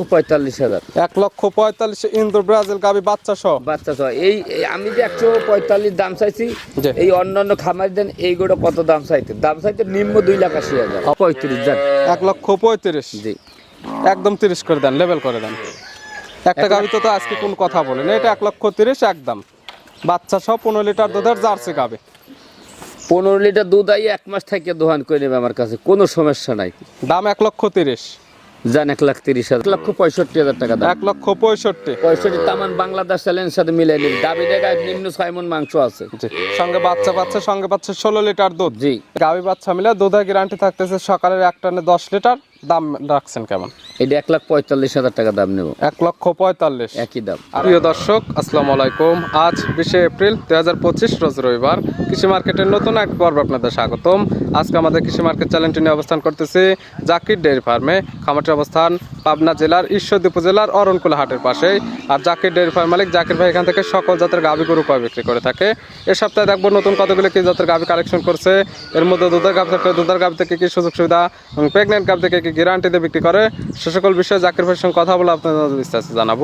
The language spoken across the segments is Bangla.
পঁয়তাল্লিশ হাজার। এক লক্ষ পঁয়তাল্লিশ ইন্দো ব্রাজিল গাবি বাচ্চা সহ। বাচ্চা সহ। এই আমি যে একশো পঁয়তাল্লিশ দাম চাইছি। এই অন্যান্য খামার দেন এইগুলো কত দাম চাইতে? দাম চাইতে নিম্ন দুই লাখ আশি হাজার। পঁয়ত্রিশ এক লক্ষ পঁয়ত্রিশ? জি। একদম তিরিশ করে দেন লেভেল করে দেন। একটা গাবি তো তো আজকে কোন কথা বলেন। এটা এক লক্ষ তিরিশ একদম। বাচ্চা সহ পনেরো লিটার দুধের জার্সি গাবি। পনেরো লিটার দুধ আই এক মাস থেকে দোকান করে নেবে আমার কাছে কোনো সমস্যা নাই। দাম এক লক্ষ তিরিশ। যান এক লাখ তিরিশ হাজার। লক্ষ পঁয়ষট্টি হাজার টাকা এক লক্ষ পঁয়ষট্টি। পঁয়ষট্টি তামান বাংলাদেশ চ্যালেঞ্জ সাথে মিলাই নিন। দাবি জায়গায় নিম্ন ছয় মন মাংস আছে। সঙ্গে বাচ্চা বাচ্চা সঙ্গে বাচ্চা ষোলো লিটার দুধ। জি। গাবি বাচ্চা মিলে দুধের গ্যারান্টি থাকতেছে সকালের এক টানে দশ লিটার। দাম রাখছেন কেমন? এটা এক লাখ পঁয়তাল্লিশ হাজার টাকা দাম নেব। এক লক্ষ পঁয়তাল্লিশ। একই দাম। প্রিয় দর্শক আসসালামু আলাইকুম। আজ বিশে এপ্রিল হাজার পঁচিশ রোজ রবিবার। কৃষি মার্কেটের নতুন এক পর্ব আপনাদের স্বাগতম। আজকে আমাদের কৃষি মার্কেট চ্যানেলটি নিয়ে অবস্থান করতেছি জাকির ডেয়ারি ফার্মে। খামারটির অবস্থান পাবনা জেলার ঈশ্বরদী উপজেলার অরণকুলা হাটের পাশেই। আর জাকির ডেয়ারি ফার্ম মালিক জাকির ভাই এখান থেকে সকল জাতের গাভি গরু কয় বিক্রি করে থাকে। এ সপ্তাহে দেখব নতুন কতগুলো কি জাতের গাভি কালেকশন করছে। এর মধ্যে দুধের গাভি থাকলে দুধের গাভি থেকে কি সুযোগ সুবিধা এবং প্রেগনেন্ট গাভি থেকে কি গ্যারান্টিতে বিক্রি করে। সে সকল বিষয়ে জাকির ভাইয়ের সঙ্গে কথা বলে আপনাদের বিস্তারিত জানাব।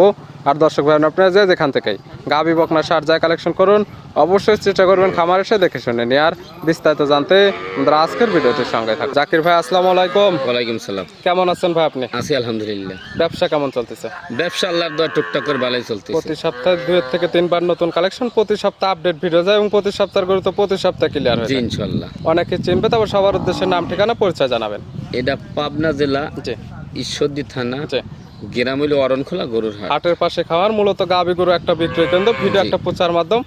আর দর্শক ভাই আপনারা যে যেখান থেকেই গাভি বকনা সার যায় কালেকশন করুন অবশ্যই চেষ্টা করবেন খামার এসে দেখে শুনে নিয়ে আর বিস্তারিত জানতে আমাদের আজকের ভিডিওটির সঙ্গে থাকুন। জাকির ভাই আসসালামু আলাইকুম। ওয়ালাইকুম সালাম। কেমন আছেন ভাই আপনি? আছি আলহামদুলিল্লাহ। ব্যবসা কেমন চলতেছে? ব্যবসা আল্লাহর দোয়া টুকটাক করে ভালোই চলতেছে। প্রতি সপ্তাহে দুই থেকে তিনবার নতুন কালেকশন প্রতি সপ্তাহে আপডেট ভিডিও যায় এবং প্রতি সপ্তাহের গুরুত্ব প্রতি সপ্তাহে ক্লিয়ার হয়ে ইনশাল্লাহ অনেকে চিনবে তারপর সবার উদ্দেশ্যে নাম ঠিকানা পরিচয় জানাবেন। এটা পাবনা জেলা ঈশ্বরদী থানা গ্রাম হইল অরণখোলা গরুর হাট হাটের পাশে খাওয়ার মূলত গাবি গরু একটা বিক্রয় কেন্দ্র ভিডিও একটা প্রচার মাধ্যম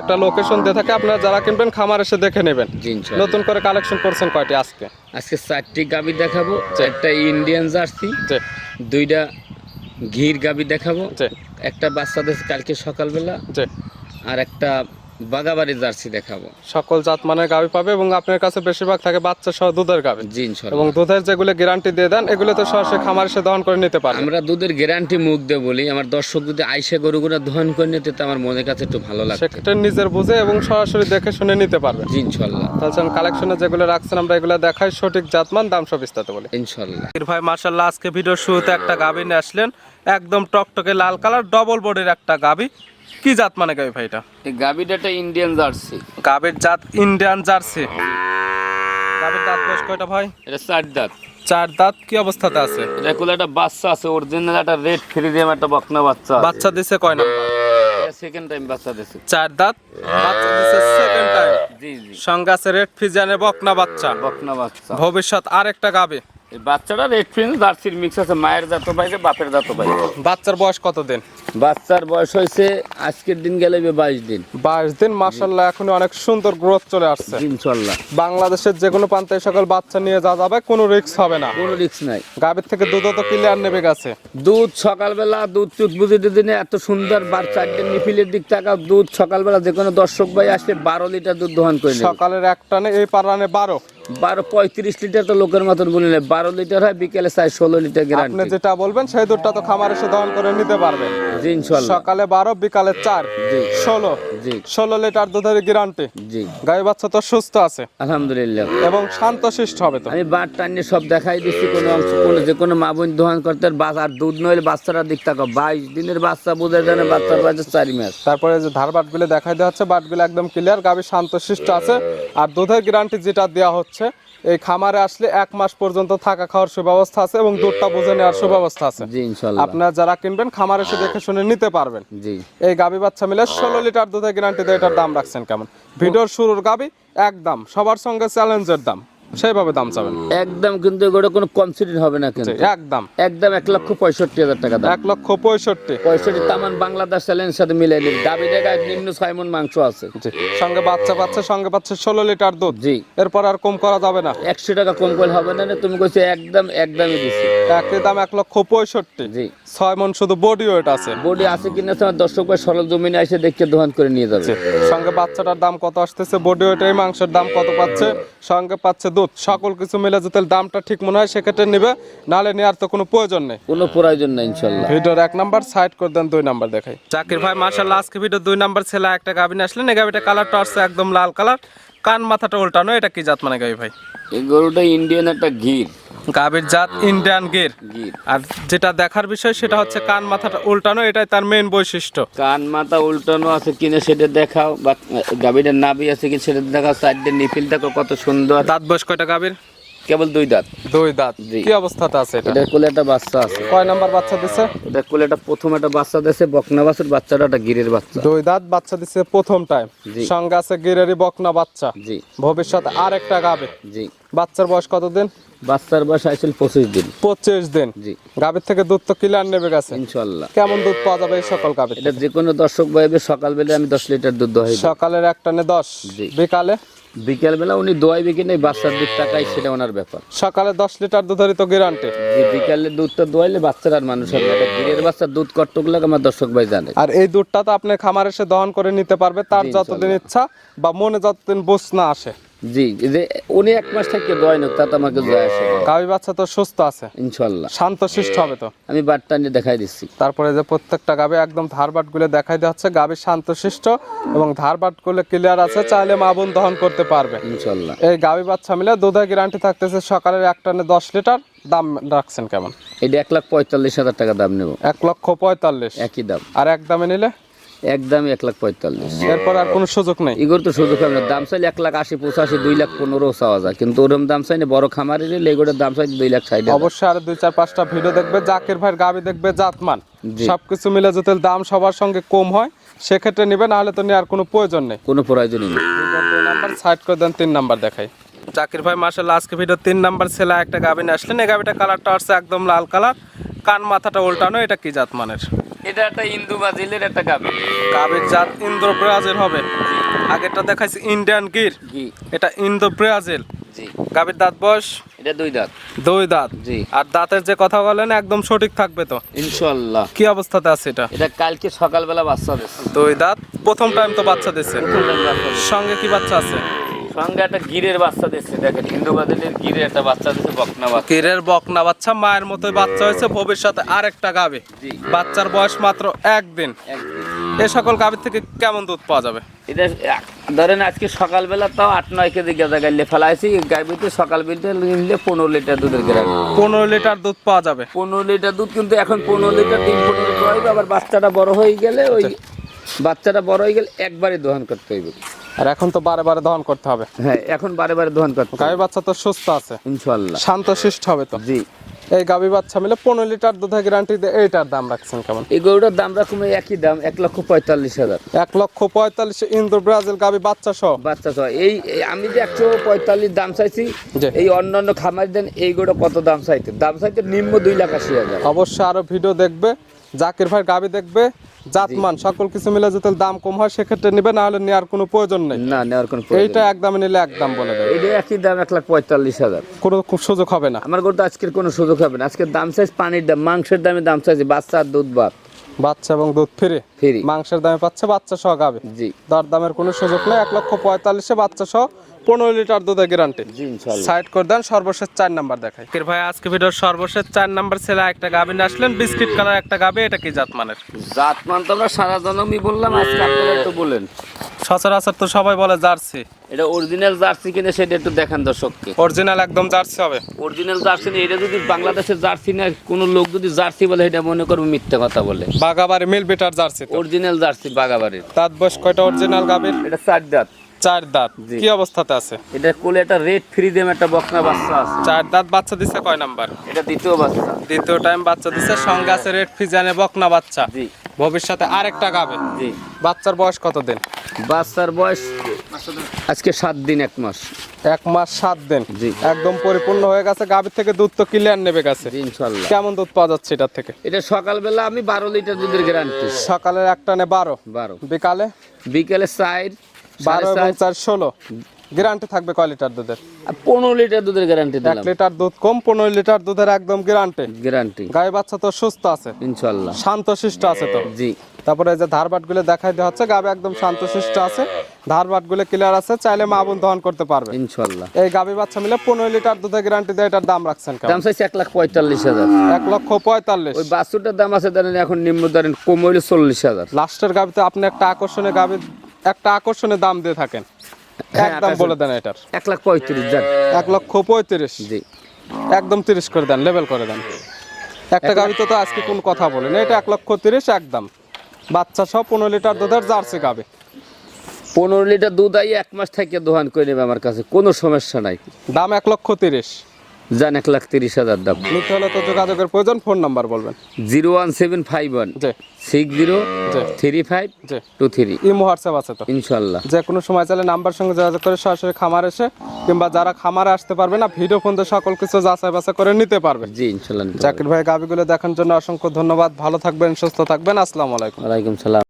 একটা লোকেশন দিয়ে থাকে। আপনারা যারা কিনবেন খামার এসে দেখে নেবেন। নতুন করে কালেকশন করছেন কয়টি আজকে? আজকে চারটি গাবি দেখাবো একটা ইন্ডিয়ান জার্সি দুইটা ঘির গাবি দেখাবো। একটা বাচ্চাদের কালকে সকালবেলা আর একটা বাগাবাড়ি জার্সি দেখাবো। সকল জাত মানের গাবি পাবে এবং আপনার কাছে বেশিরভাগ থাকে বাচ্চা সহ দুধের গাবি জি ইনশাল্লাহ। এবং দুধের যেগুলো গ্যারান্টি দিয়ে দেন এগুলো তো সরাসরি খামার এসে দহন করে নিতে পারেন আমরা দুধের গ্যারান্টি মুখ দিয়ে বলি আমার দর্শক যদি আইসা গরুগুলো দহন করে নিতে তো আমার মনের কাছে একটু ভালো লাগে সেক্ষেত্রে নিজের বুঝে এবং সরাসরি দেখে শুনে নিতে পারবে। জি ইনশাল্লাহ। তাছাড়া কালেকশনে যেগুলো রাখছেন আমরা এগুলো দেখাই সঠিক জাতমান দাম সব বিস্তারিত বলি। ইনশাল্লাহ। ভাই মার্শাল্লাহ আজকে ভিডিওর শুরুতে একটা গাবি নিয়ে আসলেন একদম টকটকে লাল কালার ডবল বডির একটা গাবি কি জাত মানে গাবি ভাই এটা? এই গাবিটা একটা ইন্ডিয়ান জার্সি গাবির জাত ইন্ডিয়ান জার্সি গাবির দাঁত বয়স কয়টা ভাই? এটা চার দাঁত। চার দাঁত কি অবস্থাতে আছে? এটা কোলে একটা বাচ্চা আছে অরিজিনাল একটা রেড ফ্রিজিয়াম একটা বকনা বাচ্চা বাচ্চা দিছে কয় নাম্বার? সেকেন্ড টাইম বাচ্চা দিছে। চার দাঁত বাচ্চা দিছে সেকেন্ড টাইম জি জি। সঙ্গে আছে রেড ফিজানের বকনা বাচ্চা। বকনা বাচ্চা। ভবিষ্যৎ আরেকটা গাবে। বাচ্চাটা রেড ফ্রিজ জার্সির মিক্স আছে মায়ের জাত বাইরে বাপের জাত বাইরে বাচ্চার বয়স কত দিন বাচ্চার বয়স হয়েছে আজকের দিন গেলে বাইশ দিন। বাইশ দিন মার্শাল্লাহ এখন অনেক সুন্দর গ্রোথ চলে আসছে। ইনশাল্লাহ বাংলাদেশের যে কোনো প্রান্তে সকল বাচ্চা নিয়ে যা যাবে কোনো রিস্ক হবে না। কোনো রিক্স নাই। গাভীর থেকে দুধও তো ক্লিয়ার নেবে গেছে। দুধ সকালবেলা দুধ চুট বুঝিতে দিনে এত সুন্দর বার চারটে নিফিলের দিক টাকা দুধ সকালবেলা যে কোনো দর্শক ভাই আসলে বারো লিটার দুধ দোহান করে সকালের এক টানে এই পারানে বারো। বারো পঁয়ত্রিশ লিটার তো লোকের মতন বলে নেবে বারো লিটার হয় বিকেলে চাই ষোলো লিটার আপনি যেটা বলবেন সেই দুধটা তো খামার এসে দহন করে নিতে পারবেন জি ইনশাল্লাহ। সকালে বারো বিকালে চার। জি। ষোলো। জি। ষোলো লিটার দুধের গ্যারান্টি জি। গাই বাচ্চা তো সুস্থ আছে। আলহামদুলিল্লাহ। এবং শান্ত শিষ্ট হবে তো। আমি বার টানিয়ে সব দেখাই দিচ্ছি কোনো অংশ কোনো যে কোনো মা বোন দোহান করতে আর বাস আর দুধ নইলে বাচ্চারা দিক থাকো বাইশ দিনের বাচ্চা বুঝে জানে বাচ্চার বাচ্চা চারি মাস। তারপরে যে ধার বাটগুলো দেখাই দেওয়া হচ্ছে বাটগুলো একদম ক্লিয়ার গাভী শান্ত শিষ্ট আছে। আর দুধের গ্যারান্টি যেটা দেওয়া হচ্ছে এই খামারে আসলে এক মাস পর্যন্ত থাকা খাওয়ার সুব্যবস্থা আছে এবং দুধটা বুঝে নেওয়ার সুব্যবস্থা আছে। জি ইনশাল্লাহ। আপনারা যারা কিনবেন খামার এসে দেখে শুনে নিতে পারবেন। জি। এই গাবি বাচ্চা মিলে ষোলো লিটার দুধের গ্যারান্টি দেয় এটার দাম রাখছেন কেমন? ভিডিওর শুরুর গাবি একদম সবার সঙ্গে চ্যালেঞ্জের দাম। সেইভাবে দাম চাবেন। একদম কিন্তু এগুলো কোনো কনসিডার হবে না কিন্তু। একদম। একদম এক লক্ষ পঁয়ষট্টি হাজার টাকা দাম। এক লক্ষ পঁয়ষট্টি। পঁয়ষট্টি তামান বাংলাদেশ চ্যালেঞ্জের সাথে মিলাই নিবি দাবি জায়গায় নিম্ন ছয় মন মাংস আছে। সঙ্গে বাচ্চা বাচ্চা সঙ্গে পাচ্ছে ষোলো লিটার দুধ। জি। এরপর আর কম করা যাবে না। একশো টাকা কম করলে হবে না তুমি কইছো একদম একদমই দিছি। একই দাম এক লক্ষ পঁয়ষট্টি। জি। ছয় মন শুধু বডি ওয়েট আছে। বডি আছে কিনা তোমার দর্শক ভাই সরল জমিনে এসে দেখে দোকান করে নিয়ে যাবে। সঙ্গে বাচ্চাটার দাম কত আসতেছে? বডি ওয়েট এই মাংসের দাম কত পাচ্ছে? সঙ্গে পাচ্ছে দুধ সকল কিছু মিলে যদি দামটা ঠিক মনে হয় সেক্ষেত্রে নিবে। নাহলে নেওয়ার তো কোনো প্রয়োজন নেই। কোনো প্রয়োজন নেই ইনশাল্লাহ। ভিডিওর এক নাম্বার সাইড করে দেন দুই নাম্বার দেখাই চাকির ভাই মার্শাল্লাহ আজকে ভিডিও দুই নাম্বার ছেলে একটা গাবিন আসলেন। এই গাবিটা কালারটা আসছে একদম লাল কালার কান মাথাটা উল্টানো এটা কি জাত মানে গাবি ভাই? এই গরুটা ইন্ডিয়ান একটা গির। গাভীর জাত ইন্ডিয়ান গির। গির। আর যেটা দেখার বিষয় সেটা হচ্ছে কান মাথাটা উল্টানো এটাই তার মেন বৈশিষ্ট্য। কান মাথা উল্টানো আছে কিনা সেটা দেখাও বা গাভীটার নাভি আছে কি সেটা দেখাও সাইডে নিফিল দেখো কত সুন্দর। দাঁত বয়স কয়টা গাভীর? কেবল দুই দাঁত। দুই দাঁত। কি অবস্থাতে আছে এটা? এটা কোলে একটা বাচ্চা আছে। কয় নাম্বার বাচ্চা দিছে? এটা কোলে একটা প্রথম একটা বাচ্চা দিছে বকনা বাছুর বাচ্চাটা একটা গিরের বাচ্চা। দুই দাঁত বাচ্চা দিছে প্রথম টাইম। সঙ্গে আছে গিরেরই বকনা বাচ্চা। জি। ভবিষ্যতে আর একটা গাবে। জি। বাচ্চার বয়স কতদিন? বাচ্চার বয়স আসছিল পঁচিশ দিন। পঁচিশ দিন। জি। গাভীর থেকে দুধ তো ক্লিয়ার নেবে গেছে? ইনশাল্লাহ। কেমন দুধ পাওয়া যাবে এই সকল গাভীর এটা যে কোনো দর্শক ভাইবে সকালবেলা আমি দশ লিটার দুধ দোহাই দিই। সকালের একটানে দশ? জি। বিকালে? বিকেলবেলা উনি দোয়াইবে কিনা নেই বাচ্চার দুধ টাকাই সেটা ওনার ব্যাপার। সকালে দশ লিটার দুধেরই তো গ্যারান্টি যে বিকালে দুধটা দোয়াইলে বাচ্চার আর মানুষ হবে না। এটা গিরের বাচ্চার দুধ কট্টক লাগে আমার দর্শক ভাই জানে। আর এই দুধটা তো আপনি খামার এসে দহন করে নিতে পারবে তার যতদিন ইচ্ছা বা মনে যতদিন বুঝ না আসে। জি যে উনি এক মাস থেকে দোয়াই নোক তাতে আমাকে যায় আসে। গাভী বাচ্চা তো সুস্থ আছে। ইনশাল্লাহ শান্ত শিষ্ট হবে তো? আমি বাটটা নিয়ে দেখাই দিচ্ছি। তারপরে যে প্রত্যেকটা গাভী একদম ধারবাটগুলো দেখাই দেওয়া হচ্ছে গাভী শান্ত শিষ্ট এবং ধারবাটগুলো ক্লিয়ার আছে চাইলে মা বোন দহন করতে পারবে। ইনশাল্লাহ এই গাভী বাচ্চা মিলে দুধের গ্যারান্টি থাকতেছে সকালের এক টানে দশ লিটার দাম রাখছেন কেমন? এটা এক লাখ পঁয়তাল্লিশ হাজার টাকা দাম নেব। এক লক্ষ পঁয়তাল্লিশ। একই দাম। আর এক দামে নিলে? একদমই এক লাখ পঁয়তাল্লিশ। এরপর আর কোনো সুযোগ নেই? এগুলো তো সুযোগ হবে না। দাম চাইলে এক লাখ আশি পঁচাশি দুই লাখ পনেরো চাওয়া যায়। কিন্তু ওরকম দাম চাই না বড় খামারের এগুলোর দাম চাই দুই লাখ ষাট। অবশ্যই আর দুই চার পাঁচটা ভিডিও দেখবে জাকির ভাইয়ের গাবি দেখবে জাতমান। সবকিছু মিলে যদি দাম সবার সঙ্গে কম হয় সেক্ষেত্রে নিবে নাহলে তো নেওয়ার কোনো প্রয়োজন নেই। কোনো প্রয়োজনই নেই। নাম্বার সাইড করে দেন তিন নাম্বার দেখাই। জাকির ভাই মাসাল্লাহ আজকে ভিডিও তিন নাম্বার ছেলে একটা গাবি নিয়ে আসলেন। এই গাবিটা কালারটা আসছে একদম লাল কালার কান মাথাটা উল্টানো এটা কি জাত মানের এটা একটা ইন্দু বাজিলের একটা গাবি। গাবির জাত ইন্দো ব্রাজিল হবে। আগেরটা দেখাইছি ইন্ডিয়ান গির। জি। এটা ইন্দো ব্রাজিল জি। গাবির দাঁত বয়স? এটা দুই দাঁত। দুই দাঁত। জি। আর দাঁতের যে কথা বলেন একদম সঠিক থাকবে তো? ইনশাল্লাহ। কি অবস্থাতে আছে এটা? এটা কালকে সকালবেলা বাচ্চা দিচ্ছে দুই দাঁত। প্রথম টাইম তো বাচ্চা দিচ্ছে সঙ্গে কি বাচ্চা আছে? সঙ্গে একটা গিরের বাচ্চা দিচ্ছে দেখেন ইন্দু বাজিলের গিরের একটা বাচ্চা দিচ্ছে বকনা বাচ্চা। কিরের বকনা বাচ্চা মায়ের মতোই বাচ্চা হয়েছে ভবিষ্যতে আরেকটা গাবে। বাচ্চার বয়স মাত্র একদিন। এ সকল গাভীর থেকে কেমন দুধ পাওয়া যাবে? এটা ধরেন আজকে সকালবেলা তাও আট নয় কেজি গেঁদা গাইলে ফেলাইছি গাইবিতে সকাল বিলতে নিলে পনেরো লিটার দুধের গ্রাম। পনেরো লিটার দুধ পাওয়া যাবে। পনেরো লিটার দুধ কিন্তু এখন পনেরো লিটার দিন পনেরো দোয়াইবে আবার বাচ্চাটা বড় হয়ে গেলে ওই বাচ্চাটা বড় হয়ে গেলে একবারে দহন করতে হইবে। আর এখন তো বারে বারে দহন করতে হবে। হ্যাঁ এখন বারে বারে দহন করতে হবে। গাভী বাচ্চা তো সুস্থ আছে। ইনশাল্লাহ শান্ত শিষ্ট হবে তো? জি। এই গাভী বাচ্চা মিলে পনেরো লিটার দুধের গ্যারান্টি দিয়ে এইটার দাম রাখছেন কেমন? এই গরুটার দাম রাখুন একই দাম এক লক্ষ পঁয়তাল্লিশ হাজার। এক লক্ষ পঁয়তাল্লিশ ইন্দো ব্রাজিল গাভী বাচ্চা সহ? বাচ্চা সহ। এই আমি যে একশো পঁয়তাল্লিশ দাম চাইছি। এই অন্যান্য খামার দেন এই গরু কত দাম চাইতে? দাম চাইতে নিম্ন দুই লাখ আশি হাজার। অবশ্যই আরও ভিডিও দেখবে। জাকির ভাই গাবি দেখবে জাতমান সকল কিছু মিলে যদি দাম কম হয় সেক্ষেত্রে নিবে না হলে নেওয়ার কোনো প্রয়োজন নেই। না নেওয়ার কোনো প্রয়োজন এইটা একদম নিলে একদম বলে দেবে। এটা একই দাম এক লাখ পঁয়তাল্লিশ হাজার। কোনো খুব সুযোগ হবে না। আমার গরু তো আজকের কোনো সুযোগ হবে না। আজকের দাম চাইছে পানির দাম মাংসের দামে দাম চাইছে বাচ্চার দুধ ভাত। বাচ্চা এবং দুধ ফিরে। ফ্রি। মাংসের দামে পাচ্ছে বাচ্চা সহ গাবে জি। দর দামের কোনো সুযোগ নেই। এক লক্ষ পঁয়তাল্লিশে বাচ্চা সহ পনেরো লিটার দুধে গ্যারান্টি সাইড করে দেন সর্বশেষ চার নাম্বার দেখায় কির ভাই আজকে ভিডিওর সর্বশেষ চার নাম্বার ছেলে একটা গাভী নিয়ে আসলেন। বিস্কিট কালার একটা গাবে এটা কি জাতমানের? জাতমান জাত মান তো আমরা সারা জনমই বললাম আজকে আপনারা একটু বলেন। সচরাচর তো সবাই বলে জার্সি। এটা অরিজিনাল জার্সি কিনে সেটা একটু দেখান দর্শককে। অরিজিনাল একদম জার্সি হবে। অরিজিনাল জার্সি না এটা যদি বাংলাদেশের জার্সি না কোনো লোক যদি জার্সি বলে এটা মনে করব মিথ্যা কথা বলে। বাগাবাড়ি মিল বিটার জার্সি তো। অরিজিনাল জার্সি বাগাবাড়ির দাঁত বয়স কয়টা অরিজিনাল গাভীর? এটা চার দাঁত। চার দাঁত। কি অবস্থাতে আছে? এটা কোলে একটা রেড ফ্রি দেম একটা বকনা বাচ্চা আছে। চার দাঁত বাচ্চা দিছে কয় নাম্বার? এটা দ্বিতীয় বাচ্চা। দ্বিতীয় টাইম বাচ্চা দিছে সঙ্গে আছে রেড ফিজানে বকনা বাচ্চা। জি। ভবিষ্যতে আরেকটা গাবে। জি। বাচ্চার বয়স কত দিন বাচ্চার বয়স আজকে সাত দিন এক মাস। এক মাস সাত দিন। জি। একদম পরিপূর্ণ হয়ে গেছে গাভীর থেকে দুধ তো ক্লিয়ার নেবে গেছে। ইনশাল্লাহ। কেমন দুধ পাওয়া যাচ্ছে এটার থেকে? এটা সকালবেলা আমি বারো লিটার দুধের গ্যারান্টি সকালের একটা নে বারো। বারো। বিকালে? বিকেলে চার বারো এবং চার ষোলো। গ্যারান্টি থাকবে কয় লিটার দুধের? পনেরো লিটার দুধের গ্যারান্টি এক লিটার দুধ কম পনেরো লিটার দুধের একদম গ্যারান্টি গ্যারান্টি গায়ে বাচ্চা তো সুস্থ আছে। ইনশাল্লাহ। শান্ত শিষ্ট আছে তো? জি। তারপরে এই যে ধারবাটগুলো দেখাই দেওয়া হচ্ছে গাবে একদম শান্ত শিষ্ট আছে। ধারবাটগুলো ক্লিয়ার আছে চাইলে মা বোন দহন করতে পারবে। ইনশাল্লাহ। এই গাবি বাচ্চা মিলে পনেরো লিটার দুধের গ্যারান্টি দেয় এটার দাম রাখছেন দাম চাইছে এক লাখ পঁয়তাল্লিশ হাজার। এক লক্ষ পঁয়তাল্লিশ। ওই বাছুরটার দাম আছে ধরেন এখন নিম্ন ধরেন কম হইলে চল্লিশ হাজার। লাস্টের গাবিতে আপনি একটা আকর্ষণীয় গাবি একটা আকর্ষণীয় দাম দিয়ে থাকেন। একদম বলে দেন এটার। এক লাখ পঁয়ত্রিশ দেন। এক লক্ষ পঁয়ত্রিশ। জি। একদম তিরিশ করে দেন লেভেল করে দেন। একটা গাভি তো আজকে কোন কথা বলেন। এটা এক লক্ষ তিরিশ একদম। বাচ্চা সব পনেরো লিটার দুধের জার্সি গাবে পনেরো লিটার দুধ আই এক মাস থেকে দোহান করে নেবে আমার কাছে। কোনো সমস্যা নাই। দাম এক লক্ষ তিরিশ। যান এক লাখ তিরিশ হাজার দাম। নিতে হলে তো যোগাযোগের প্রয়োজন ফোন নাম্বার বলবেন। Zero one seven five one. Six zero three five two three. Imo WhatsApp আছে তো। ইনশাল্লাহ। যে কোনো সময় চাইলে নাম্বার সঙ্গে যোগাযোগ করে সরাসরি খামার এসে কিংবা যারা খামারে আসতে পারবে না ভিডিও ফোন দিয়ে সকল কিছু যাচাই বাছাই করে নিতে পারবে। জি ইনশাল্লাহ। জাকির ভাই গাবিগুলো দেখার জন্য অসংখ্য ধন্যবাদ। ভালো থাকবেন সুস্থ থাকবেন। আসসালামু আলাইকুম। ওয়ালাইকুম সালাম।